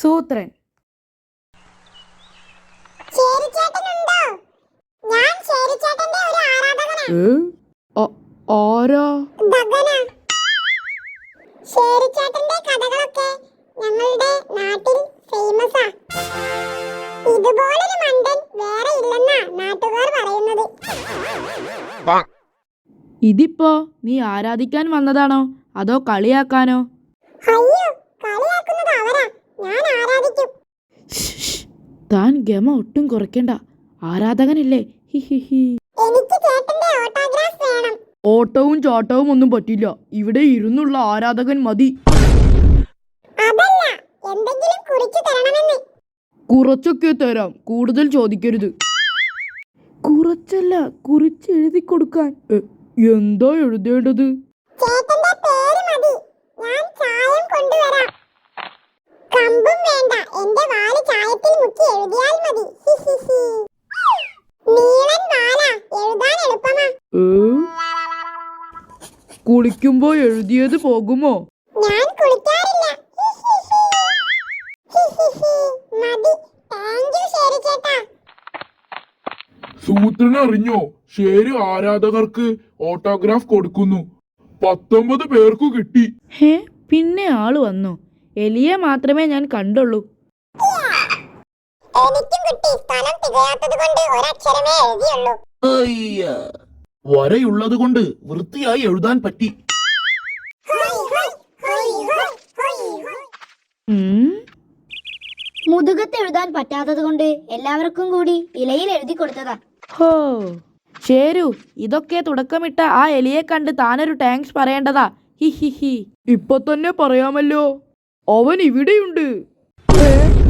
സൂത്രൻ. ആരാ? കഥകളൊക്കെ ഞങ്ങളുടെ നാട്ടിൽ ഫേമസാ ഇതുപോലൊരു മണ്ടൻ വേറെ ഇല്ലെന്നാ നാട്ടുകാർ പറയുന്നത്. ഇതിപ്പോ നീ ആരാധിക്കാൻ വന്നതാണോ? അതോ കളിയാക്കാനോ? അയ്യോ താൻ ഗമ ഒട്ടും കുറയ്ക്കണ്ട. ആരാധകനല്ലേ? ഹി ഹി ഹി. ഓട്ടവും ചാട്ടവും ഒന്നും പറ്റില്ല. ഇവിടെ ഇരുന്നുള്ള ആരാധകൻ മതി. കുറച്ചൊക്കെ തരാം. കൂടുതൽ ചോദിക്കരുത്. കുറച്ചല്ല കുറിച്ച് എഴുതി കൊടുക്കാൻ. എന്താ എഴുതേണ്ടത്? കമ്പും വേണ്ട. എന്റെ മുക്കി എഴുതിയാൽ മതി. നീളൻ വാലാ എഴുതാൻ എളുപ്പമാ? കുളിക്കുമ്പോ എഴുതിയത് പോകുമോ? ഞാൻ കുളിക്കാറില്ല. മതി. താങ്ക് യു ശരി ചേട്ടാ. സൂത്രൻ അറിഞ്ഞോ? ഷേര് ആരാധകർക്ക് ഓട്ടോഗ്രാഫ് കൊടുക്കുന്നു. പത്തൊമ്പത് പേർക്കു കിട്ടി. ഹേ പിന്നെ ആൾ വന്നു. എലിയെ മാത്രമേ ഞാൻ കണ്ടുള്ളൂ. എനിക്കും കിട്ടി സ്ഥലം തികയാത്തത് കൊണ്ട് ഒരക്ഷരമേ എഴുതിയുള്ളൂ. അയ്യ. വരയുള്ളത് കൊണ്ട് വൃത്തിയായി എഴുതാൻ പറ്റി. മുതുകത്ത് എഴുതാൻ പറ്റാത്തത് കൊണ്ട് എല്ലാവർക്കും കൂടി ഇലയിൽ എഴുതി കൊടുത്തതാ. ഹോ. ചേരു ഇതൊക്കെ തുടക്കമിട്ട ആ എലിയെ കണ്ട് താനൊരു താങ്ക്സ് പറയേണ്ടതാ. ഹി ഹി ഹി. ഇപ്പൊ തന്നെ പറയാമല്ലോ. അവൻ ഇവിടെയുണ്ട്. നാട്ടുകാര്